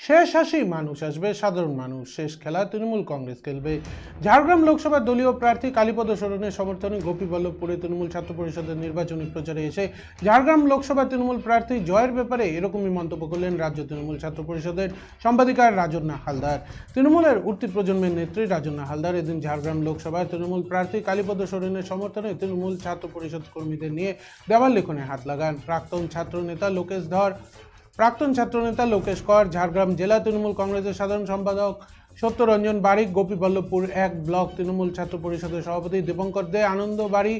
শেষ হাসি মানুষ আসবে, সাধারণ মানুষ। শেষ খেলা তৃণমূল কংগ্রেস খেলবে। ঝাড়গ্রাম লোকসভার দলীয় প্রার্থী কালীপদ সরণের সমর্থনে গোপীবল্লভপুরে তৃণমূল ছাত্র পরিষদের নির্বাচনী প্রচারে এসে ঝাড়গ্রাম লোকসভা তৃণমূল প্রার্থী জয়ের ব্যাপারে এরকমই মন্তব্য করলেন রাজ্য তৃণমূল ছাত্র পরিষদের সম্পাদিকার রাজন্না হালদার। তৃণমূলের উঠতি প্রজন্মের নেত্রী রাজন্না হালদার এদিন ঝাড়গ্রাম লোকসভায় তৃণমূল প্রার্থী কালীপদ সরেনের সমর্থনে তৃণমূল ছাত্র পরিষদ কর্মীদের নিয়ে দেওয়াল লিখনে হাত লাগান। প্রাক্তন ছাত্র নেতা লোকেশ ধর প্রাক্তন ছাত্রনেতা লোকেশ কর ঝাড়গ্রাম জেলা তৃণমূল কংগ্রেসের সাধারণ সম্পাদক সত্যরঞ্জন বারিক গোপীবল্লভপুর এক ব্লক, তৃণমূল ছাত্র পরিষদের সভাপতি দীপঙ্কর দে, আনন্দ বাড়ি,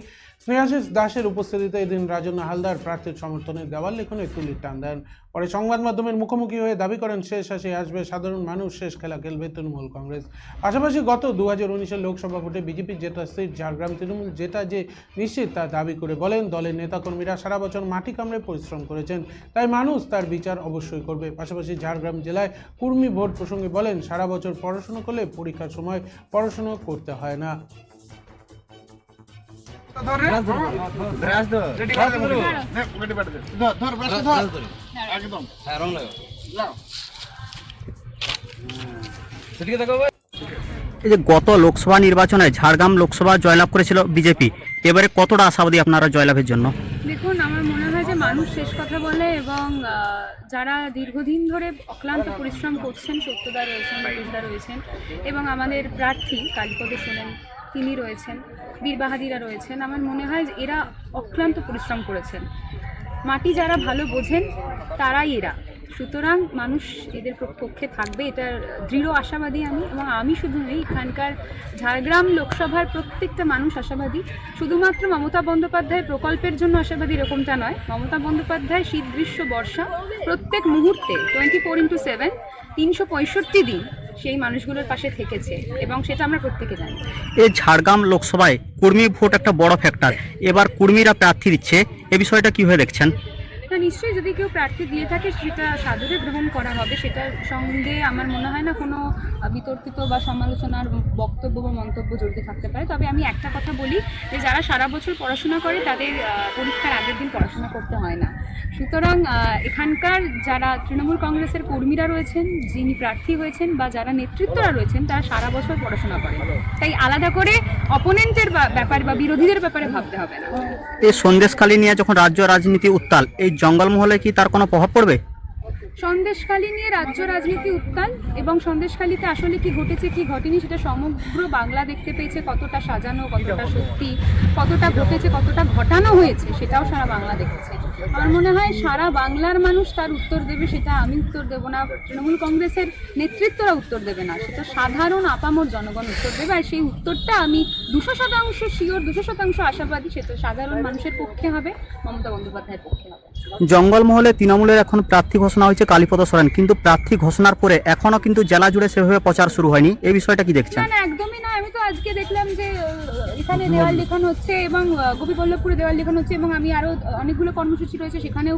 স্নেহাশিস দাসের উপস্থিতিতে এদিন রাজন্য হালদার প্রার্থীর সমর্থনে দেওয়াল লিখনে তুলির টান দেন। পরে সংবাদ মাধ্যমের মুখোমুখি হয়ে দাবি করেন, শেষ হাসি আসবে, সাধারণ মানুষ শেষ খেলা খেলবে তৃণমূল কংগ্রেস। পাশাপাশি গত দু হাজার উনিশের লোকসভা ভোটে বিজেপি জেতা সিট, ঝাড়গ্রাম তৃণমূল জেতা যে নিশ্চিত তা দাবি করে বলেন, দলের নেতাকর্মীরা সারা বছর মাটি কামড়ে পরিশ্রম করেছেন, তাই মানুষ তার বিচার অবশ্যই করবে। পাশাপাশি ঝাড়গ্রাম জেলায় কুর্মী ভোট প্রসঙ্গে বলেন, সারা বছর পড়াশোনা করলে পরীক্ষার সময় পড়াশোনা করতে হয় না। হ্যাঁ। এই যে গত লোকসভা নির্বাচনে ঝাড়গ্রাম লোকসভা জয়লাভ করেছিল বিজেপি এবারে কতটা আশাবাদী আপনারা জয়লাভের জন্য? দেখুন মানুষ শেষ কথা বলে এবং যারা দীর্ঘদিন ধরে অক্লান্ত পরিশ্রম করছেন, সত্যদা রয়েছেন রোজদা রয়েছেন এবং আমাদের প্রার্থী কালীপদ সোনেন তিনি রয়েছেন বীরবাহাদিরা রয়েছেন, আমার মনে হয় যে এরা অক্লান্ত পরিশ্রম করেছেন। মাটি যারা ভালো বোঝেন, তারাই এরা। সুতরাং মানুষ এদের পক্ষে থাকবে, এটার দৃঢ় আশাবাদী আমি এবং আমি শুধু নই, এখানকার ঝাড়গ্রাম লোকসভার প্রত্যেকটা মানুষ আশাবাদী। শুধুমাত্র মমতা বন্দ্যোপাধ্যায়ের প্রকল্পের জন্য আশাবাদী এরকমটা নয়। মমতা বন্দ্যোপাধ্যায় শীত, গ্রীষ্ম, বর্ষা প্রত্যেক মুহূর্তে টোয়েন্টি ফোর ইন্টু সেভেন তিনশো পঁয়ষট্টি দিন সেই মানুষগুলোর পাশে থেকেছে এবং সেটা আমরা প্রত্যেকে জানি। এই ঝাড়গ্রাম লোকসভায় কর্মী ভোট একটা বড় ফ্যাক্টর এবার কর্মীরা প্রার্থী দিচ্ছে। এ বিষয়টা কীভাবে দেখছেন? না নিশ্চয়ই যদি কেউ প্রার্থী দিয়ে থাকে, সেটা সাদরে গ্রহণ করা হবে। সেটার সঙ্গে আমার মনে হয় না কোনো বিতর্কিত বা সমালোচনার বক্তব্য বা মন্তব্য জড়িত থাকতে পারে। তবে আমি একটা কথা বলি যে, যারা সারা বছর পড়াশোনা করে, তাদের পরীক্ষার আগের দিন পড়াশোনা করতে হয় না। সুতরাং এখানকার যারা তৃণমূল কংগ্রেসের কর্মীরা রয়েছেন, যিনি প্রার্থী হয়েছেন বা যারা নেতৃত্বরা রয়েছেন, তারা সারা বছর পড়াশোনা করে তাই আলাদা করে অপোনেন্টের ব্যাপারে বা বিরোধীদের ব্যাপারে ভাবতে হবে না। এই সন্দেশখালী নিয়ে যখন রাজ্য রাজনীতি উত্তাল, এই জঙ্গলমহলে কি তার কোনো প্রভাব পড়বে? সন্দেশখালী নিয়ে রাজ্য রাজনীতি উত্তাল এবং সন্দেশখালীতে আসলে কি ঘটেছে, কি ঘটেনি সেটা সমগ্র বাংলা দেখতে পেয়েছে কতটা সাজানো, কতটা সত্যি, কতটা ঘটেছে, কতটা ঘটানো হয়েছে সেটাও সারা বাংলা দেখেছে। আমার মনে হয় সারা বাংলার মানুষ তার উত্তর দেবে সেটা আমি উত্তর দেব না। তৃণমূল কংগ্রেসের নেতৃত্বরা উত্তর দেবে না। সেটা সাধারণ আপামর জনগণ উত্তর দেবে। আর সেই উত্তরটা আমি দুশো শতাংশ শিওর দুশো শতাংশ আশাবাদী সেটা সাধারণ মানুষের পক্ষে হবে মমতা বন্দ্যোপাধ্যায়ের পক্ষে হবে। জঙ্গলমহলে তৃণমূলের এখন প্রার্থী ঘোষণা হয়েছে কালীপদ সরেন কিন্তু প্রার্থী ঘোষণার পরে এখনও কিন্তু জেলা জুড়ে সেভাবে প্রচার শুরু হয়নি। এই বিষয়টা কি দেখছেন? না একদমই আজকে দেখলাম যে এখানে দেওয়াল লেখন হচ্ছে এবং গোপীবল্লভপুরে দেওয়াল লেখন হচ্ছে এবং আমি আরও অনেকগুলো কর্মসূচি রয়েছে সেখানেও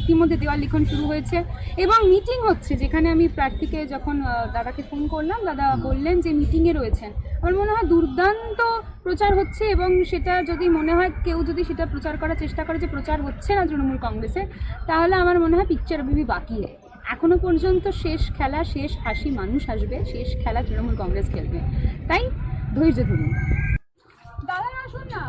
ইতিমধ্যে দেওয়াল লিখন শুরু হয়েছে এবং মিটিং হচ্ছে যেখানে আমি প্রার্থীকে যখন দাদাকে ফোন করলাম দাদা বললেন যে মিটিংয়ে রয়েছেন। আমার মনে হয় দুর্দান্ত প্রচার হচ্ছে এবং সেটা যদি মনে হয় কেউ যদি সেটা প্রচার করার চেষ্টা করে যে প্রচার হচ্ছে না তৃণমূল কংগ্রেসে তাহলে আমার মনে হয় পিকচার বিবি বাকি এখনও পর্যন্ত শেষ খেলা শেষ হাসি মানুষ আসবে শেষ খেলা তৃণমূল কংগ্রেস খেলবে। তাই ধৈর্য ধরুন দাদা আসুন না।